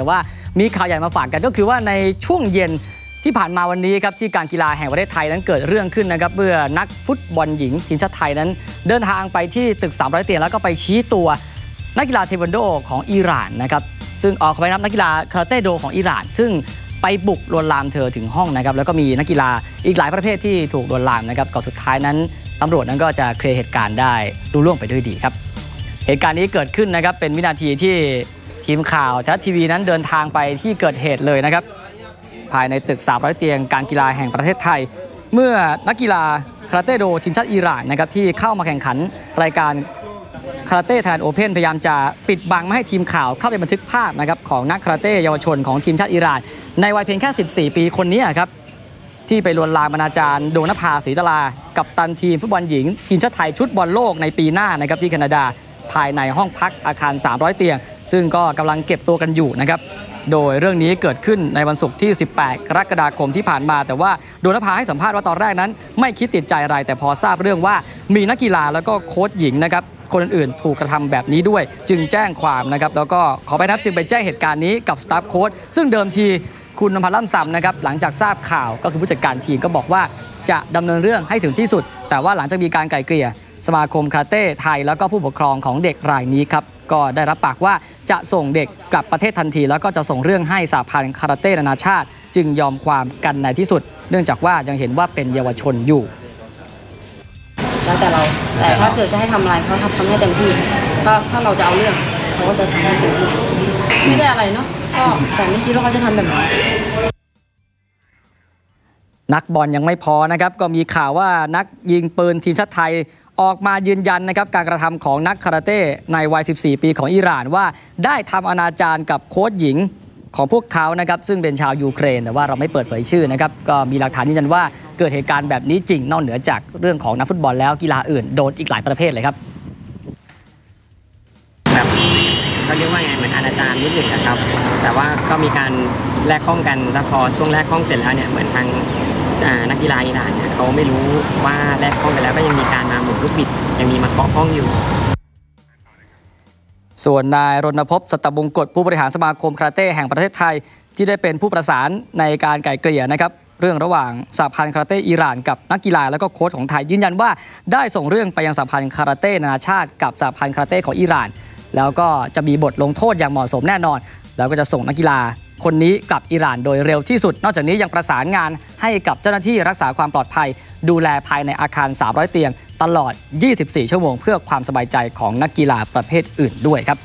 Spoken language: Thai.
แต่ว่ามีข่าวใหญ่มาฝากกันก็คือว่าในช่วงเย็นที่ผ่านมาวันนี้ครับที่การกีฬาแห่งประเทศไทยนั้นเกิดเรื่องขึ้นนะครับเมื่อนักฟุตบอลหญิงทีมชาติไทยนั้น เดินทางไปที่ตึก 300 เตียงแล้วก็ไปชี้ตัวนักกีฬาเทควันโดของอิหร่านนะครับซึ่งออกไปนับนักกีฬาคาราเต้โดของอิหร่าน ซึ่งไปบุกลวนลามเธอถึงห้องนะครับแล้วก็มีนักกีฬาอีกหลายประเภทที่ถูกลวนลามนะครับก่อนสุดท้ายนั้นตำรวจนั้นก็จะเคลียร์เหตุการณ์ได้รู้ล่วงไปด้วยดีครับ เหตุการณ์นี้เกิดขึ้นนะครับเป็นวินาทีที่ ทีมข่าวไทยรัฐทีวีนั้นเดินทางไปที่เกิดเหตุเลยนะครับ ภายในตึก 300 เตียงการกีฬาแห่งประเทศไทย เมื่อนักกีฬาคาราเต้โดทีมชาติอิหร่านนะครับที่เข้ามาแข่งขันรายการคาราเต้ไทยแลนโอเพนพยายามจะปิดบังไม่ให้ทีมข่าวเข้าไปบันทึกภาพนะครับของนักคาราเต้เยาวชนของทีมชาติอิหร่าน ในวัยเพียงแค่ 14 ปีคนนี้ครับที่ไปลวนลามอนาจารดวงนภาศรีตลา กับตันทีมฟุตบอลหญิง ทีมชาติไทยชุดบอลโลกในปีหน้านะครับที่แคนาดาภายในห้องพักอาคาร 300 เตียง ซึ่งก็กำลังเก็บตัวกันอยู่นะครับโดยเรื่องนี้เกิดขึ้นในวันศุกร์ที่ 18 กรกฎาคมที่ผ่านมา แต่ว่าดวงนภาให้สัมภาษณ์ว่าตอนแรกนั้น ไม่คิดติดใจอะไร แต่พอทราบเรื่องว่ามีนักกีฬาแล้วก็โค้ชหญิงนะครับคนอื่นๆ ถูกกระทำแบบนี้ด้วย จึงแจ้งความนะครับแล้วก็ขอไปนับจึงไปแจ้งเหตุการณ์นี้กับสตาฟโค้ชซึ่งเดิมทีคุณนภัสล่ำซำนะครับหลังจากทราบข่าวก็คือผู้จัดการทีมก็บอกว่าจะดำเนินเรื่องให้ถึงที่สุด แต่ว่าหลังจากมีการไกล่เกลี่ย สมาคมคราเต้ไทยแล้วก็ผู้ปกครองของเด็กรายนี้ครับ ก็ได้รับปากว่าจะส่งเด็กกลับประเทศทันที แล้วก็จะส่งเรื่องให้สหพันธ์คาราเต้นานาชาติ จึงยอมความกันในที่สุด เนื่องจากว่ายังเห็นว่าเป็นเยาวชนอยู่แล้วแต่เราแต่ถ้าเกิดจะให้ทำอะไรเขาทำทำให้เต็มที่ก็ถ้าเราจะเอาเรื่องเขาก็จะทำให้เต็มที่ไม่ได้อะไรเนาะก็แต่ไม่คิดว่าเขาจะทำแบบนี้ นักบอลยังไม่พอนะครับก็มีข่าวว่านักยิงปืนทีมชาติไทยออกมายืนยันนะครับการกระทำของนักคาราเต้ในวัย 14 ปีของอิหร่านว่าได้ทำอนาจารกับโค้ชหญิงของพวกเขานะครับซึ่งเป็นชาวยูเครน แต่ว่าเราไม่เปิดเผยชื่อนะครับก็มีหลักฐานยืนยันว่าเกิดเหตุการณ์แบบนี้จริงนอกเหนือจากเรื่องของนักฟุตบอลแล้วกีฬาอื่นโดนอีกหลายประเภทเลยครับแบบเขาเรียกว่าไงเหมือนอนาจารนิดหนึ่งนะครับ แต่ว่าก็มีการแลกห้องกันแล้วพอช่วงแลกห้องเสร็จแล้วเนี่ยเหมือนทาง นักกีฬาอิหร่านเนี่ยเขาไม่รู้ว่าแลกห้องกันแล้วก็ยังมีการมาหมุนลูกบิดยังมีมาเคาะห้องอยู่ ส่วนนายรณพพสตบงกฎผู้บริหารสมาคมคาราเต้แห่งประเทศไทย ที่ได้เป็นผู้ประสานในการไกล่เกลี่ยนะครับเรื่องระหว่างสหพันธ์คาราเต้อิหร่านกับนักกีฬาแล้วก็โค้ชของไทยยืนยันว่าได้ส่งเรื่องไปยังสหพันธ์คาราเต้นานาชาติกับสหพันธ์คาราเต้ของอิหร่าน แล้วก็จะมีบทลงโทษอย่างเหมาะสมแน่นอน แล้วก็จะส่งนักกีฬา คนนี้กลับอิหร่านโดยเร็วที่สุด นอกจากนี้ยังประสานงานให้กับเจ้าหน้าที่รักษาความปลอดภัย ดูแลภายในอาคาร 300 เตียง ตลอด 24 ชั่วโมง เพื่อความสบายใจของนักกีฬาประเภทอื่นด้วยครับ